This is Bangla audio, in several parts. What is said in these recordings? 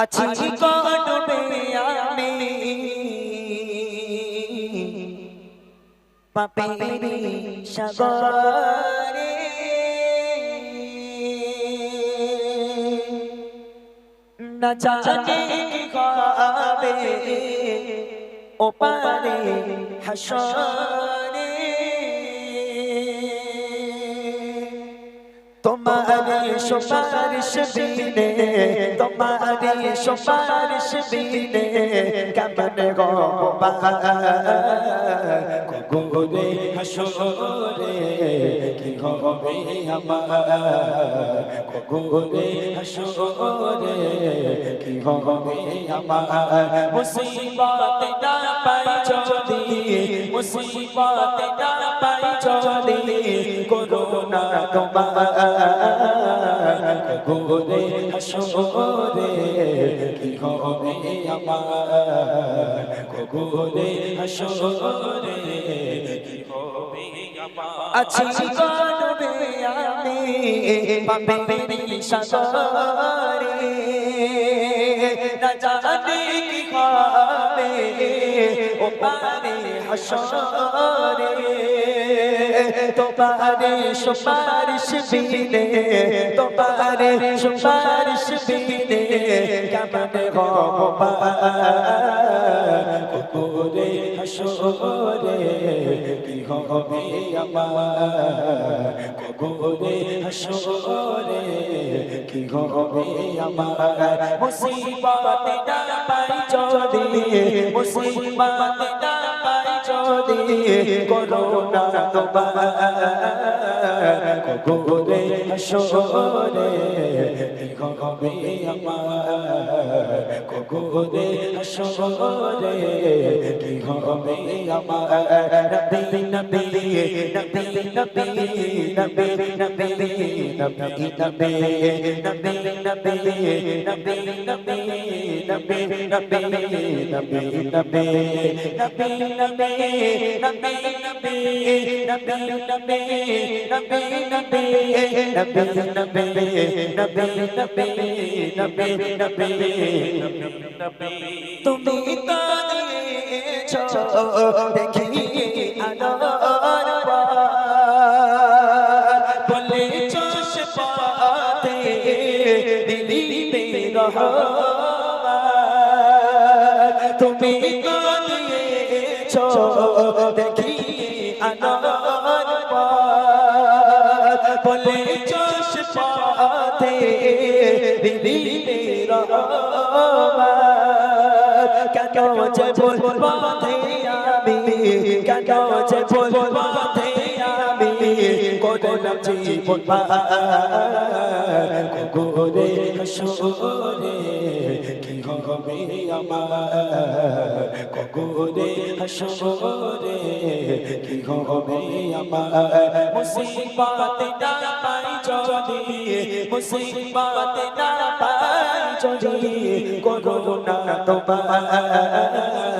আছি কোনবে আমি? পাপেরি সাগরে। না জানি কবে ওপারে হাসরে। তোমারে সুপারিশ বিনে তোমারে সুপারিশ বিনে কেমন গো গোরে হাসরে কি হবে আমার? গোরে হাসরে কি হবে আমার? মুসিবত না পাই যদি মুসিবত না পাই যদি করোনা তোমার গোরে হাসরে কি হবে আমার? গোরে হাসরে কি হবে আছি করবে আমি পাপেরি সাগরে না জানি কি হবে ও পারে হাসরে। তোমারে সুপারিশ বিনে তোমারে সুপারিশ বিনে কেমন হব গোরে হাসরে, কি হবে আমার? কবরে, হাসরে, কি হবে আমার? মুসিবত না পাই যদি মুসিবত না পাই যদি করোনা তোমার গোরে হাসরে কি হবে আমার গোরে হাসরে কি হবে আমার নবী নবী নবী নবী নবী নবী নবী নবী নবী নবী নবী নবী নবী নবী নবী নবী নবী নবী নবী নবী নবী নবী নবী নবী তুমি তো দিয়েছ দেখি আলোর বলে চোষ পাতে দিলি তুমি তো দেখি আনার পাত বলে চশ পাতে দিদি মেরা কেন যে বল বাঁধে আমি, কেন যে বল বাঁধে আমি, কোন জীবন পাত গোরে হাসরে কি হবে আমার? গোরে হাসরে কি হবে আমার? মুসিবত না পাই যদি, মুসিবত না পাই যদি, করোনা তোমার।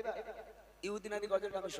এবার ইহুদিনাদি গজলটা আমি